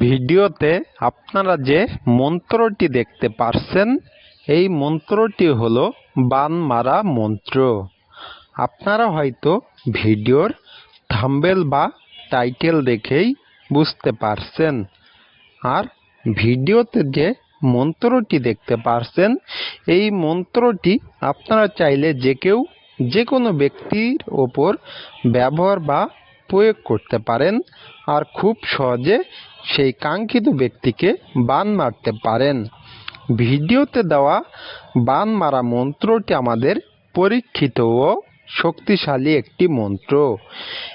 ভিডিওতে আপনারা যে মন্ত্রটি দেখতে পারছেন, এই মন্ত্রটি হলো বান মারা মন্ত্র। আপনারা হয়তো ভিডিওর থাম্বেল বা টাইটেল দেখেই বুঝতে পারছেন। আর ভিডিওতে যে মন্ত্রটি দেখতে পারছেন, এই মন্ত্রটি আপনারা চাইলে যে কেউ যে কোনো ব্যক্তির ওপর ব্যবহার বা প্রয়োগ করতে পারেন। আর খুব সহজে সেই কাঙ্ক্ষিত ব্যক্তিকে বান মারতে পারেন। ভিডিওতে দেওয়া বান মারা মন্ত্রটি আমাদের পরীক্ষিত ও শক্তিশালী একটি মন্ত্র।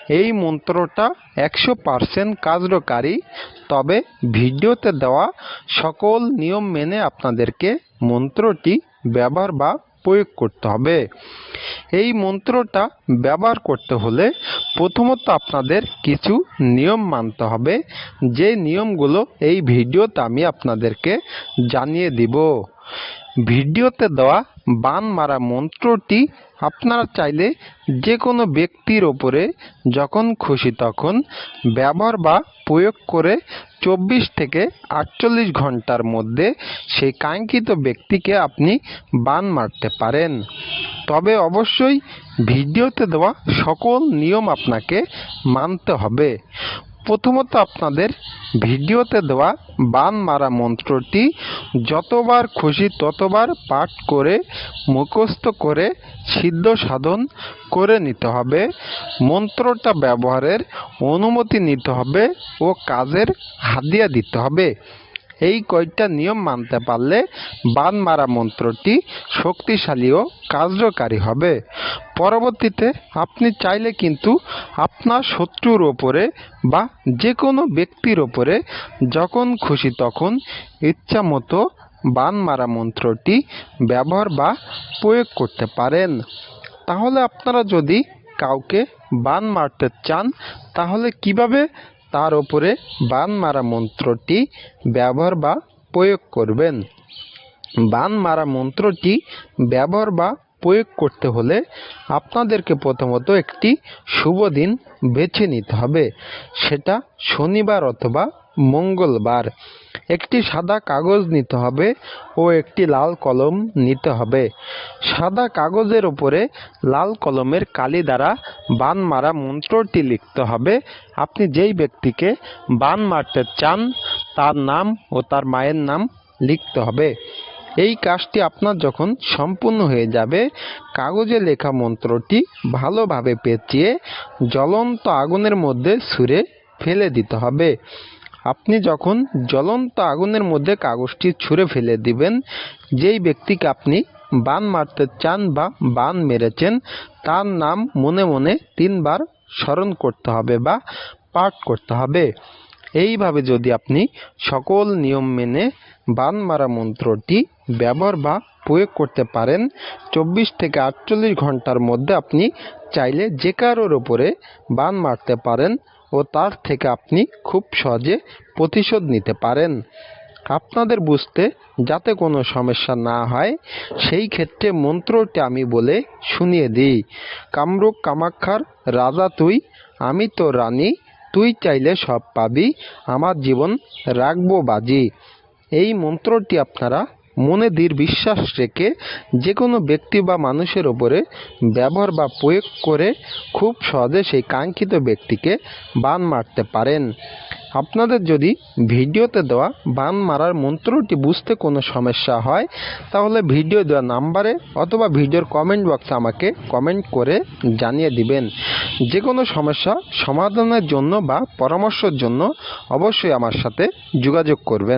এই মন্ত্রটা একশো পারসেন্ট কার্যকারী, তবে ভিডিওতে দেওয়া সকল নিয়ম মেনে আপনাদেরকে মন্ত্রটি ব্যবহার বা প্রয়োগ করতে হবে। এই মন্ত্রটা ব্যবহার করতে হলে প্রথমত আপনাদের কিছু নিয়ম মানতে হবে। যে নিয়মগুলো এই ভিডিওতে আমি আপনাদেরকে জানিয়ে দিব। ভিডিওতে দেওয়া বান মারা মন্ত্রটি আপনারা চাইলে যে কোনো ব্যক্তির ওপরে যখন খুশি তখন ব্যবহার বা প্রয়োগ করে চব্বিশ থেকে আটচল্লিশ ঘণ্টার মধ্যে সেই কাঙ্ক্ষিত ব্যক্তিকে আপনি বান মারতে পারেন। তবে অবশ্যই ভিডিওতে দেওয়া সকল নিয়ম আপনাকে মানতে হবে। প্রথমত আপনাদের ভিডিওতে দেওয়া বান মারা মন্ত্রটি যতবার খুশি ততবার পাঠ করে, মুখস্থ করে, সিদ্ধ সাধন করে নিতে হবে। মন্ত্রটা ব্যবহারের অনুমতি নিতে হবে ও কাজের হাদিয়া দিতে হবে। এই কয়টা নিয়ম মানতে পারলে বান মারা মন্ত্রটি শক্তিশালী ও কার্যকারী হবে। পরবর্তীতে আপনি চাইলে কিন্তু আপনার শত্রুর ওপরে বা যে কোনো ব্যক্তির ওপরে যখন খুশি তখন ইচ্ছা মতো বান মারা মন্ত্রটি ব্যবহার বা প্রয়োগ করতে পারেন। তাহলে আপনারা যদি কাউকে বান মারতে চান, তাহলে কীভাবে তার ওপরে বান মারা মন্ত্রটি ব্যবহার বা প্রয়োগ করবেন? বান মারা মন্ত্রটি ব্যবহার বা প্রয়োগ করতে হলে আপনাদেরকে প্রথমত একটি শুভ দিন বেছে নিতে হবে। সেটা শনিবার অথবা মঙ্গলবার। একটি সাদা কাগজ নিতে হবে ও একটি লাল কলম নিতে হবে। সাদা কাগজের উপরে লাল কলমের কালি দ্বারা বান মারা মন্ত্রটি লিখতে হবে। আপনি যেই ব্যক্তিকে বান মারতে চান, তার নাম ও তার মায়ের নাম লিখতে হবে। এই কাজটি আপনার যখন সম্পূর্ণ হয়ে যাবে, কাগজে লেখা মন্ত্রটি ভালোভাবে পেঁচিয়ে জ্বলন্ত আগুনের মধ্যে ছুঁড়ে ফেলে দিতে হবে। আপনি যখন জ্বলন্ত আগুনের মধ্যে কাগজটি ছুঁড়ে ফেলে দিবেন, যেই ব্যক্তিকে আপনি বান মারতে চান বা বান মেরেছেন, তার নাম মনে মনে তিনবার স্মরণ করতে হবে বা পাঠ করতে হবে। এইভাবে যদি আপনি সকল নিয়ম মেনে বান মারা মন্ত্রটি ব্যবহার বা প্রয়োগ করতে পারেন, চব্বিশ থেকে আটচল্লিশ ঘণ্টার মধ্যে আপনি চাইলে যে কারোর ওপরে বান মারতে পারেন ও তার থেকে আপনি খুব সহজে প্রতিশোধ নিতে পারেন। আপনাদের বুঝতে যাতে কোনো সমস্যা না হয়, সেই ক্ষেত্রে মন্ত্রটি আমি বলে শুনিয়ে দিই। কামরূপ কামাক্ষার রাজা তুই, আমি তো রানী তুই চাইলে সব পাবি। আমার জীবন রাখব বাজি। এই মন্ত্রটি আপনারা মনে দৃঢ় বিশ্বাস রেখে যে কোনো ব্যক্তি বা মানুষের ওপরে ব্যবহার বা প্রয়োগ করে খুব সহজে সেই কাঙ্ক্ষিত ব্যক্তিকে বান মারতে পারেন। আপনাদের যদি ভিডিওতে দেওয়া বান মারার মন্ত্রটি বুঝতে কোনো সমস্যা হয়, তাহলে ভিডিও দেওয়া নাম্বারে অথবা ভিডিওর কমেন্ট বক্সে আমাকে কমেন্ট করে জানিয়ে দিবেন। যে কোনো সমস্যা সমাধানের জন্য বা পরামর্শের জন্য অবশ্যই আমার সাথে যোগাযোগ করবেন।